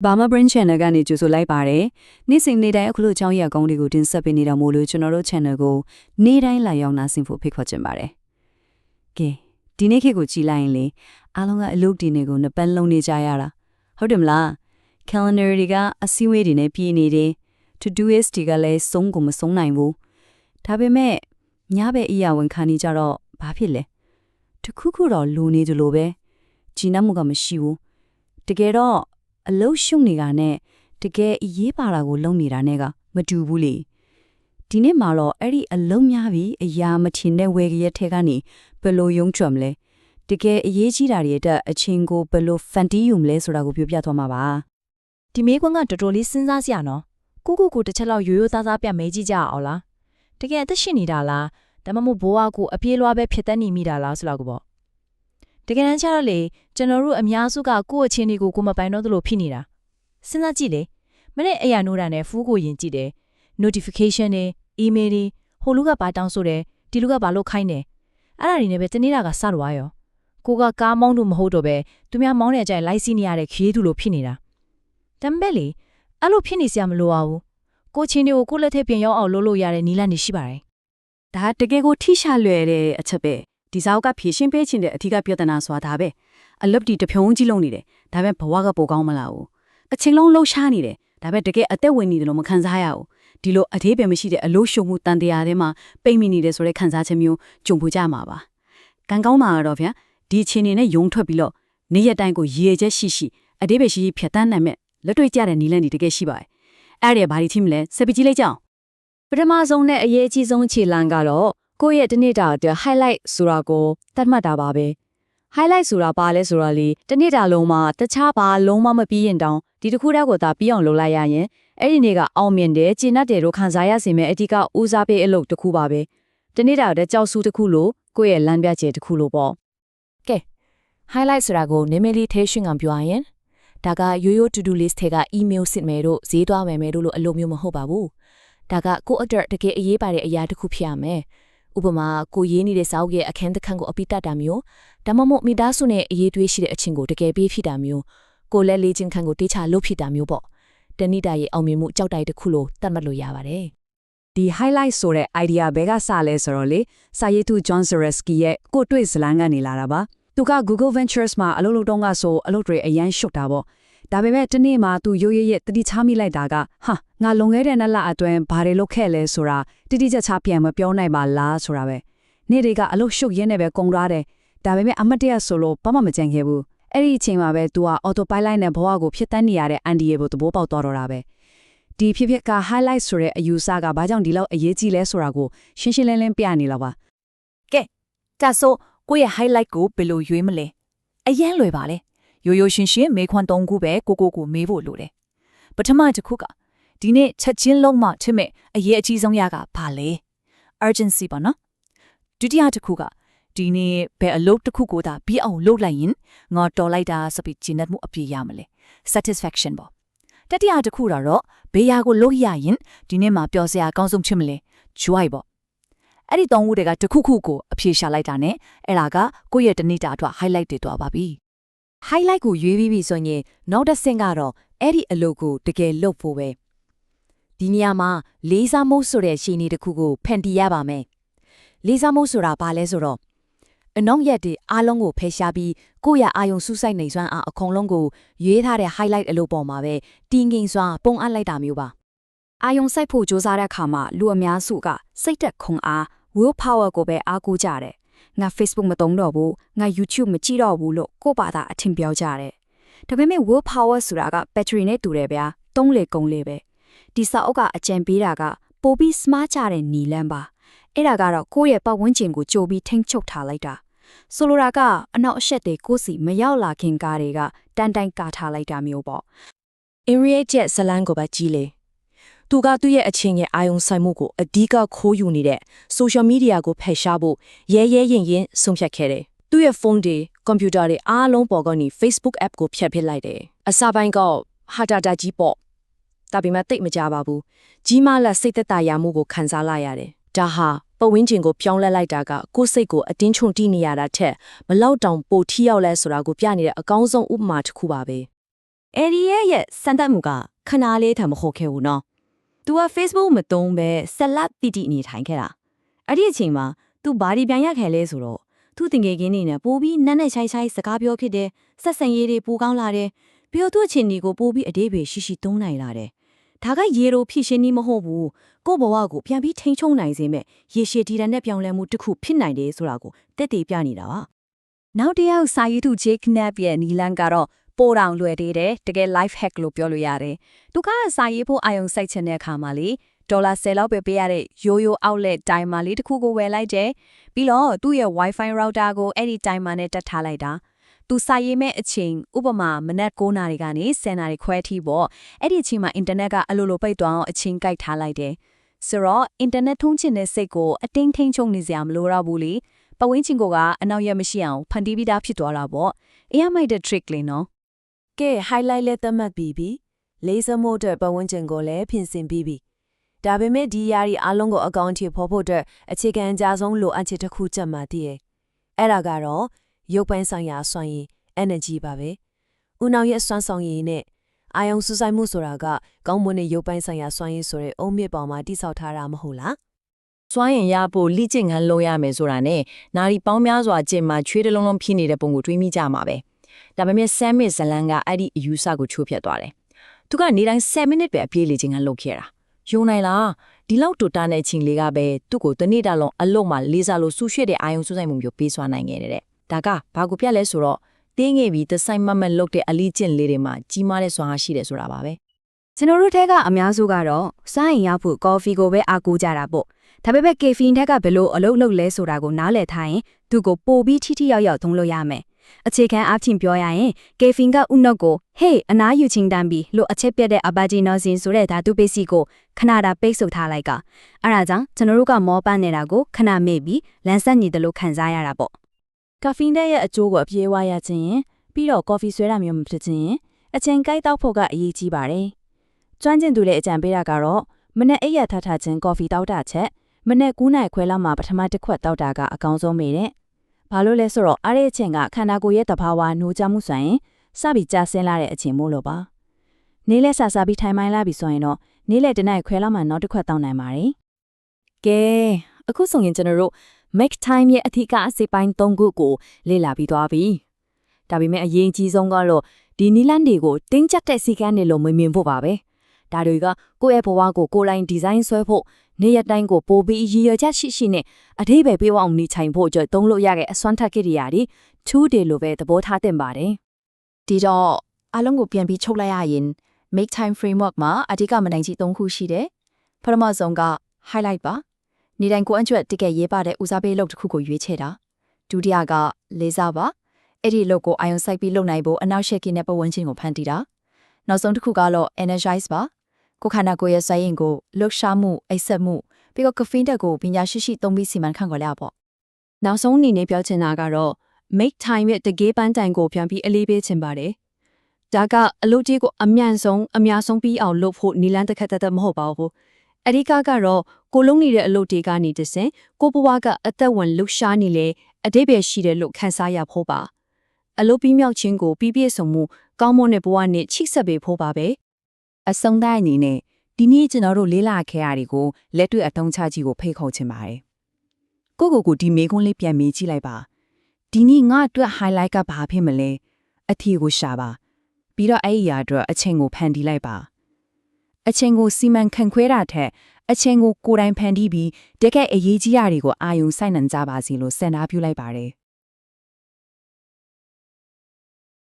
Burma Brain Channel ကနေကြိုဆိုလိုက်ပါတယ်။နေ့စဉ်နေ့တိုင်းအခုလိုအကြောင်းအရာကောင်းတွေကိုတင်ဆက်ပေးနေတာမို့လို့ကျွန်တော်တို့ channel ကိုနေ့တိုင်းလာရောက်နားဆင်ဖို့ဖိတ်ခေါ်ချင်ပါတယ်။ကဲဒီနေ့ခေတ်ကိုကြည်လိုက်ရင်လေအားလုံးကအလုပ်ဒီနေ့ကိုနှစ်ပတ်လုံးနေကြရတာဟုတ်တယ်မလား။ calendar တွေကအစည်းအဝေးတွေနဲ့ပြည့်နေတယ်။ to do list တွေကလည်းစုံကိုမစုံနိုင်ဘူး။ဒါပေမဲ့ညဘက်အရာဝန်ခံနေကြတော့ဘာဖြစ်လဲ။တခုခုတော့လိုနေတယ်လို့ပဲ။ဂျီနမှုကမရှိဘူး။တကယ်တော့ အလုရှုံနေတာနဲ့တကယ်အရေးပါတာကိုလုပ်နေတာနဲ့ကမတူဘူးလေဒီနေ့မှာတော့အဲ့ဒီအလုံးများပြီးအရာမထင်တဲ့ဝေကရက်ထဲကနေဘယ်လိုယုံချွမ်လဲတကယ်အရေးကြီးတာတွေအတွက်အချင်းကိုဘယ်လိုဖန်တီးယူမလဲဆိုတာကိုပြောပြသွားမှာပါဒီမေးခွန်းကတော်တော်လေးစဉ်းစားစရာနော်ကိုကိုကိုတစ်ချက်လောက်ရိုးရိုးသားသားပြမေးကြည့်ကြအောင်လားတကယ်အသက်ရှင်နေတာလားဒါမှမဟုတ်ဘဝကိုအပြေးလွှားပဲဖြစ်တတ်နေမိတာလားဆိုတော့ကိုပေါ့ တကယ်တမ်းကျတော့လေကျွန်တော်တို့အများစုကကိုယ့်အချင်းတွေကိုကိုမပိုင်တော့သလိုဖြစ်နေတာစဉ်းစားကြည့်လေမနေ့အရာနိုးတာနဲ့ဖူးကိုယင်ကြည့်တယ် notification တွေ email တွေဟိုလူကဘာတောင်းဆိုတယ်ဒီလူကဘာလုပ်ခိုင်းတယ်အဲ့ဒါတွေနဲ့ပဲတနေ့တာကစတော့ရောကိုကကားမောင်းလို့မဟုတ်တော့ပဲသူများမောင်းတဲ့အကြိုင်လိုက်စီးနေရတဲ့ခရီးသူလိုဖြစ်နေတာတမ်ဘဲလေအဲ့လိုဖြစ်နေစရာမလိုပါဘူးကိုချင်းတွေကိုကိုယ့်လက်ထက်ပြင်ရောက်အောင်လုပ်လို့ရတဲ့နီလန်နေရှိပါတယ်ဒါတကယ်ကိုထိရှာလွယ်တဲ့အချက်ပဲ ဒီစာအုပ်ကဖြည့်ရှင်းပေးခြင်းတဲ့အထူးပြဿနာဆိုတာဒါပဲအလုပ်တီတစ်ဖြုံကြီးလုံးနေတယ်ဒါပေမဲ့ဘဝကပိုကောင်းမလားဘူးအချင်းလုံးလှုပ်ရှားနေတယ်ဒါပေမဲ့တကယ်အသက်ဝင်နေတယ်လို့မခံစားရဘူးဒီလိုအသေးပဲမရှိတဲ့အလို့ရှုံမှုတန်တရားထဲမှာပိတ်မိနေတယ်ဆိုတဲ့ခံစားချက်မျိုးကြုံဖို့ကြမှာပါကံကောင်းတာကတော့ဗျာဒီအချင်းနေနဲ့ယုံထွက်ပြီးတော့နေ့ရက်တိုင်းကိုရည်ရချက်ရှိရှိအသေးပဲရှိရှိဖြတ်တန်းနိုင်မဲ့လက်တွေ့ကြတဲ့နီလန်ဒီတကယ်ရှိပါတယ်အဲ့ဒီဘာဒီချင်းမလဲစပကြည့်လိုက်ကြအောင်ပထမဆုံးနဲ့အရေးအကြီးဆုံးခြေလှမ်းကတော့ ကိုယ့်ရဲ့တနေ့တာအတွက် highlight ဆိုတာကိုသတ်မှတ်တာပါပဲ highlight ဆိုတာဘာလဲဆိုတော့လေတနေ့တာလုံးမှာတခြားဘာလုံးမမပြီးရင်တောင်ဒီတစ်ခုတည်းကိုသာပြီးအောင်လုပ်လိုက်ရရင်အဲ့ဒီနေ့ကအောင်မြင်တယ်ကျင့်တတ်တယ်လို့ခံစားရစေမယ့်အဓိကဦးစားပေးအလုပ်တစ်ခုပါပဲတနေ့တာအတွက်ကြောက်စုတစ်ခုလို့ကိုယ့်ရဲ့လမ်းပြချက်တစ်ခုလို့ပေါ့ highlight ဆိုတာကိုနည်းနည်းလေးထဲရှင်းအောင်ပြောရရင်ဒါကရိုးရိုး to do list ထဲက email စစ်မယ်တို့ဈေးသွားမယ်မယ်တို့လို့အလိုမျိုးမဟုတ်ပါဘူးဒါကကိုယ့်အတွက်တကယ်အရေးပါတဲ့အရာတစ်ခုဖြစ်ရမယ် ဥပမာကိုရေးနေတဲ့စာအုပ်ရဲ့အခန်းတစ်ခန်းကိုအပိတတ်တာမျိုးဒါမှမဟုတ်မိသားစုနဲ့အရေးတွေးရှိတဲ့အချင်းကိုတကယ်ပေးဖြစ်တာမျိုးကိုလည်းလေးချင်းခန်းကိုတေးချလုပ်ဖြစ်တာမျိုးပေါ့တဏိတာရဲ့အောင်မြင်မှုကြောက်တိုက်တစ်ခုလို့သတ်မှတ်လို့ရပါတယ်ဒီ highlight ဆိုတဲ့ idea ဘဲကစလဲဆိုတော့လေစာရေးသူ John Zareski ရဲ့ကိုတွေ့ဇလန်းကနေလာတာပါသူက Google Ventures မှာအလုပ်လုပ်တော့ကဆိုအလုပ်တွေအရန်ရှုပ်တာပေါ့ ဒါပေမဲ့တနေ့မှာသူရိုးရရဲ့တတိချမိလိုက်တာကဟာငါလွန်ခဲ့တဲ့နှစ်လအတွင်းဘာတွေလုပ်ခဲ့လဲဆိုတာတိတိကျကျပြန်မပြောနိုင်ပါလားဆိုတာပဲနေ့တွေကအလုပ်ရှုပ်ရင်းနဲ့ပဲကုန်သွားတယ်ဒါပေမဲ့အမတ်တရဆိုလို့ဘာမှမကြံခဲ့ဘူးအဲ့ဒီအချိန်မှာပဲ तू က autopilot နဲ့ဘဝကိုဖြစ်တန်းနေရတဲ့အန်ဒီရဲ့ကိုသဘောပေါက်သွားတော့တာပဲဒီဖြစ်ဖြစ်က highlight ဆိုတဲ့အယူဆကဘာကြောင့်ဒီလောက်အရေးကြီးလဲဆိုတာကိုရှင်းရှင်းလင်းလင်းပြနေလောက်ပါဒါဆိုကိုယ့်ရဲ့ highlight ကိုဘယ်လိုရွေးမလဲအရင်လွယ်ပါလေ ရိုးရိုးရှင်းရှင်းမေးခွန်း၃ခုပဲကိုကိုကိုမေးဖို့လိုတယ်ပထမတစ်ခုကဒီနေ့ချက်ချင်းလုံးမှချစ်မဲ့အရေးအကြီးဆုံးရကဘာလဲ urgency ပေါ့နော်ဒုတိယတစ်ခုကဒီနေ့ဘယ်အလုပ်တစ်ခုကိုသာပြီးအောင်လုပ်လိုက်ရင်ငါတော်လိုက်တာဆိုပြီးဂျင်းတ်မှုအပြည့်ရမလဲ satisfaction ပေါ့တတိယတစ်ခုတော့ဘေးရာကိုလုပ်ရရင်ဒီနေ့မှပျော်စရာအကောင်းဆုံးဖြစ်မလဲ joy ပေါ့အဲ့ဒီသုံးခုတည်းကတစ်ခုခုကိုအဖြေရှာလိုက်တာနဲ့အဲ့ဒါကကိုယ့်ရဲ့တနေ့တာအတွက် highlight တွေသွားပါပြီ highlight ကိုရွေးပြီးပြီဆိုရင်နောက်တစ်ဆင့်ကတော့အဲ့ဒီအလုပ်ကိုတကယ်လုပ်ဖို့ပဲဒီနေရာမှာလေးစားမှုဆိုတဲ့ရှင်းနေတစ်ခုကိုဖန်တီးရပါမယ်လေးစားမှုဆိုတာဘာလဲဆိုတော့အနောက်ရက်တွေအားလုံးကိုဖယ်ရှားပြီးကိုယ့်ရဲ့အာယုံစူးစိုက်နေစွမ်းအားအကုန်လုံးကိုရွေးထားတဲ့ highlight အလုပ်ပေါ်မှာပဲတင်းငိမ်စွာပုံအပ်လိုက်တာမျိုးပါအာယုံစိုက်ဖို့စ조사တဲ့အခါမှာလူအများစုကစိတ်သက်ခွန်အား will power ကိုပဲအားကိုးကြတယ် ငါ Facebook မသုံးတော့ဘူးငါ YouTube မကြည့်တော့ဘူးလို့ကိုယ့်ဘာသာအထင်ပြောကြတယ်ဒါပေမဲ့ will power ဆိုတာက battery နဲ့တူတယ်ဗျာသုံးလေကုန်လေပဲဒီစာအုပ်ကအကြံပေးတာကပိုပြီး smart ကြတဲ့နီလန်းပါအဲ့ဒါကတော့ကိုယ့်ရဲ့ပတ်ဝန်းကျင်ကိုကြိုပြီးထိန်းချုပ်ထားလိုက်တာဆိုလိုတာကအနောက်အရှက်တွေကိုယ်စီမရောက်လာခင်ကားတွေကတန်တိုင်ကာထားလိုက်တာမျိုးပေါ့ Ariel ကျက်ဇလန်းကိုပဲကြည့်လေ သူကသူ့ရဲ့အချင်းရဲ့အာယုံဆိုင်မှုကိုအဓိကခိုးယူနေတဲ့ social media ကိုဖယ်ရှားဖို့ရဲရဲရင်ရင်ဆုံးဖြတ်ခဲ့တယ်သူ့ရဲ့ဖုန်းတွေကွန်ပျူတာတွေအားလုံးပေါ်ကနေ Facebook app ကိုဖျက်ပစ်လိုက်တယ်အစပိုင်းကဟာတာတာကြီးပေါ့ဒါပေမဲ့တိတ်မကြပါဘူးကြီးမားလာစိတ်သက်သာရမှုကိုခံစားလိုက်ရတယ်ဒါဟာပဝင်းကျင်ကိုပြောင်းလဲလိုက်တာကကိုယ်စိတ်ကိုအတင်းချုံတီးနေရတာထက်ဘလောက်တောင်ပိုထီရောက်လဲဆိုတာကိုပြနေတဲ့အကောင်းဆုံးဥပမာတစ်ခုပါပဲအဲ့ဒီရဲ့ရဲ့စံတတ်မှုကခဏလေးထမဟုတ်ခဲ့ဘူးနော်။ तू က Facebook မသုံးပဲဆက်လက်တီတီနေထိုင်ခဲ့တာ။အဲ့ဒီအချိန်မှာ तू ဘာဒီပြန်ရခဲ့လဲဆိုတော့သူ့တင်ငယ်ချင်းနေနဲ့ပို့ပြီးနက်နဲ့ချိုင်ချိုင်စကားပြောဖြစ်တယ်။ဆက်ဆံရေးတွေပိုကောင်းလာတယ်။ပြီးတော့သူ့အချင်းဒီကိုပို့ပြီးအသေးပဲရှိရှိသုံးနိုင်လာတယ်။ဒါကရေလိုဖြစ်ရှင်းနီးမဟုတ်ဘူး။ကိုယ့်ဘဝကိုပြန်ပြီးထိန်းချုပ်နိုင်စေမဲ့ရေရှည်တည်တဲ့ပြောင်းလဲမှုတစ်ခုဖြစ်နိုင်တယ်ဆိုတာကိုတက်တည်ပြနေတာပါ။နောက်တစ်ယောက်စာရေးသူ Jake Knapp ရဲ့နီလန်ကတော့ ပိုတောင်လွယ်သေးတယ်တကယ် life hack လို့ပြောလို့ရတယ်။သူကစာရေးဖို့အာယုံစိုက်ချင်တဲ့အခါမှာလေဒေါ်လာ10လောက်ပဲပေးရတဲ့ရိုးရိုး outlet timer လေးတစ်ခုကိုဝယ်လိုက်တယ်။ပြီးတော့သူ့ရဲ့ wifi router ကိုအဲ့ဒီ timer နဲ့တက်ထားလိုက်တာ။သူစာရေးမဲ့အချိန်ဥပမာမနက်9နာရီကနေ10နာရီခွဲထိပေါ့အဲ့ဒီအချိန်မှာ internet ကအလိုလိုပိတ်သွားအောင်အချိန်ကိုက်ထားလိုက်တယ်။ဆိုတော့ internet ထုံးချင်တဲ့စိတ်ကိုအတင်းထိန်ချုံနေစရာမလိုတော့ဘူးလေ။ပဝင်းချင်းကအနောက်ရမရှိအောင်ဖန်တီးပြီးသားဖြစ်သွားတာပေါ့။အေးရမိုက်တဲ့ trick လေးနော် ကဲ highlight လဲသတ်မှတ်ပြီးပြီ။ laser mode အတွက်ပတ်ဝန်းကျင်ကိုလည်းပြင်ဆင်ပြီးပြီ။ဒါပေမဲ့ဒီຢာရီအလုံးကိုအကောင့်အထိဖော်ဖို့အတွက်အခြေခံအကြဆုံးလိုအပ်ချက်တစ်ခုချက်မှတည်ရဲ့။အဲ့ဒါကတော့ရုပ်ပိုင်းဆိုင်ရာစွမ်းရည် energy ပါပဲ။ဦးနှောင်ရဲ့စွမ်းဆောင်ရည်နဲ့အာယုံစူးစိုက်မှုဆိုတာကကောင်းမွန်တဲ့ရုပ်ပိုင်းဆိုင်ရာစွမ်းရည်ဆိုတဲ့အုံမြစ်ပေါ်မှာတိဆောက်ထားတာမဟုတ်လား။စွမ်းရင်ရဖို့လိကျင့်ခန်းလုပ်ရမယ်ဆိုတာနဲ့နာရီပေါင်းများစွာကျင့်မှချွေးတလုံးလုံးဖြစ်နေတဲ့ပုံကိုတွေးမိကြမှာပဲ ဒါပေမဲ့ဆမ်မစ်ဇလန်ကအဲ့ဒီအယူဆကိုချိုးဖျက်သွားတယ်သူကနေတိုင်း7မိနစ်ပဲအပြေးလိကျင့်ခန်းလုပ်ခဲ့တာယုံနိုင်လားဒီလောက်တူတာတဲ့ချိန်လေးကပဲသူ့ကိုတနေ့တာလုံးအလုံးမှာလေးစားလို့ဆူရွှေ့တဲ့အာယုံစူးစိုက်မှုမျိုးပေးစွာနိုင်ခဲ့တယ်တဲ့ဒါကဘာကိုပြလဲဆိုတော့တင်းငယ်ပြီးသဆိုင်မမတ်လုပ်တဲ့အလီကျင့်လေးတွေမှာကြီးမားတဲ့စွမ်းအားရှိတယ်ဆိုတာပါပဲကျွန်တော်တို့ထက်ကအများစုကတော့စားရင်ရဖို့ကော်ဖီကိုပဲအားကိုးကြတာပေါ့ဒါပေမဲ့ကေဖီင်ထက်ကဘယ်လိုအလုပ်လုပ်လဲဆိုတာကိုနားလည်ထားရင်သူ့ကိုပိုပြီးထိထိရောက်ရောက်သုံးလို့ရမယ် အခြေခံအားဖြင့်ပြောရရင်ကေဖီင်ကဥနုတ်ကိုဟေးအနားယူချင်းတန်းပြီးလို့အချက်ပြတ်တဲ့အဘာဂျီနိုဇင်ဆိုတဲ့ဓာတုပစ္စည်းကိုခဏတာပိတ်ဆို့ထားလိုက်ကအဲ့ဒါကြောင့်ကျွန်တော်တို့ကမောပန်းနေတာကိုခဏမေ့ပြီးလန်ဆက်ညီတယ်လို့ခံစားရတာပေါ့ကဖီနဲ့ရဲ့အကျိုးကိုအပြေးဝရခြင်းရင်ပြီးတော့ကော်ဖီဆွဲတာမျိုးမဖြစ်ခြင်းရင်အချိန်ကိုက်တောက်ဖို့ကအရေးကြီးပါတယ်။ကျွမ်းကျင်သူရဲ့အကြံပေးတာကတော့မနေ့အိပ်ရထထချင်းကော်ဖီတောက်တာချက်မနေ့9နိုင်ခွဲလောက်မှာပထမတစ်ခွက်တောက်တာကအကောင်းဆုံးပဲတဲ့။ ဘာလို့လဲဆိုတော့အဲ့ဒီအချိန်ကခန္ဓာကိုယ်ရဲ့တဘာဝနှိုးချမှုဆိုရင်စပြီးကြာဆင်းလာတဲ့အချိန်မို့လို့ပါ။နေ့လက်ဆာစားပြီးထိုင်မိုင်းလာပြီးဆိုရင်တော့နေ့လက်တနိုင်ခွဲလောက်မှနောက်တစ်ခွက်တောက်နိုင်ပါတယ်။ကဲအခုဆိုရင်ကျွန်တော်တို့ make time ရဲ့အထူးကအစိပ်ပိုင်း၃ခုကိုလေ့လာပြီးသွားပြီ။ဒါပေမဲ့အရေးကြီးဆုံးကတော့ဒီနီလန်တွေကိုတင်းကျပ်တဲ့စီကန်းတွေလို့မမြင်ဖို့ပါပဲ။ဒါတွေကကိုယ့်ရဲ့ဘဝကိုကိုယ်တိုင်ဒီဇိုင်းဆွဲဖို့ နေ့ရက်တိုင်းကိုပိုပြီးရည်ရွယ်ချက်ရှိရှိနဲ့အသေးပဲပေးအောင်နေချိုင်ဖို့အတွက်သုံးလို့ရတဲ့အစွမ်းထက်ကိရိယာတွေ two day လို့ပဲသဘောထားသင့်ပါတယ်။ဒီတော့အလုံးကိုပြန်ပြီးချုပ်လိုက်ရရင် make time framework မှာအဓိကမနိုင်ကြီး၃ခုရှိတယ်ပထမဆုံးက highlight ပါနေတိုင်းကိုအကျွတ်တကယ်ရေးပါတဲ့ဦးစားပေးလုပ်တစ်ခုကိုရွေးချယ်တာဒုတိယကလေးစားပါအဲ့ဒီလုပ်ကိုအာယုံစိုက်ပြီးလုပ်နိုင်ဖို့အနောက်ရှက်ကင်းတဲ့ပတ်ဝန်းကျင်ကိုဖန်တီးတာနောက်ဆုံးတစ်ခုကတော့ energize ပါ ကိုယ်ခန္ဓာကိုယ်ရဲ့စိုက်ရင်ကိုလှုပ်ရှားမှုအိပ်စက်မှုပြီးတော့ caffeine တက်ကိုပညာရှိရှိသုံးပြီးစီမံခန့်ခွဲရပေါ့နောက်ဆုံးအနေနဲ့ပြောချင်တာကတော့ make time ရဲ့တကေးပန်းတိုင်ကိုပြန်ပြီးအလေးပေးချင်ပါတယ်။ဒါကအလုပ်ကြီးကိုအမြန်ဆုံးအများဆုံးပြီးအောင်လုပ်ဖို့နီလန်းတစ်ခက်သက်သက်မဟုတ်ပါဘူး။အဓိကကတော့ကိုလုံးနေတဲ့အလုပ်တွေကနေတဆင်ကိုဘဝကအသက်ဝင်လှူရှားနေလေအတိပ္ပယ်ရှိတယ်လို့ခန်းစားရဖို့ပါ။အလုပ်ပြီးမြောက်ခြင်းကိုပြီးပြည့်စုံမှုကောင်းမွန်တဲ့ဘဝနဲ့ချိတ်ဆက်ပေးဖို့ပါပဲ။ အစုံတိုင်းအနေနဲ့ဒီနေ့ကျွန်တော်တို့လေးလာခဲ့ရတွေကိုလက်တွေ့အတုံးချကြီးကိုဖိတ်ခေါ်ချင်ပါတယ်။ကိုကိုကိုဒီမေခွန်းလေးပြန်မေးကြည့်လိုက်ပါ။ဒီနေ့ငါအတွက် highlight ကဘာဖြစ်မလဲ။အထီကိုရှာပါ။ပြီးတော့အဲ့ဒီအရာအတွက်အချိန်ကိုဖန်တီးလိုက်ပါ။အချိန်ကိုစီမံခန့်ခွဲတာထက်အချိန်ကိုကိုယ်တိုင်ဖန်တီးပြီးတကယ်အရေးကြီးရာတွေကိုအာယုံစိုက်နှံကြပါစီလို့စံနာပြုလိုက်ပါတယ်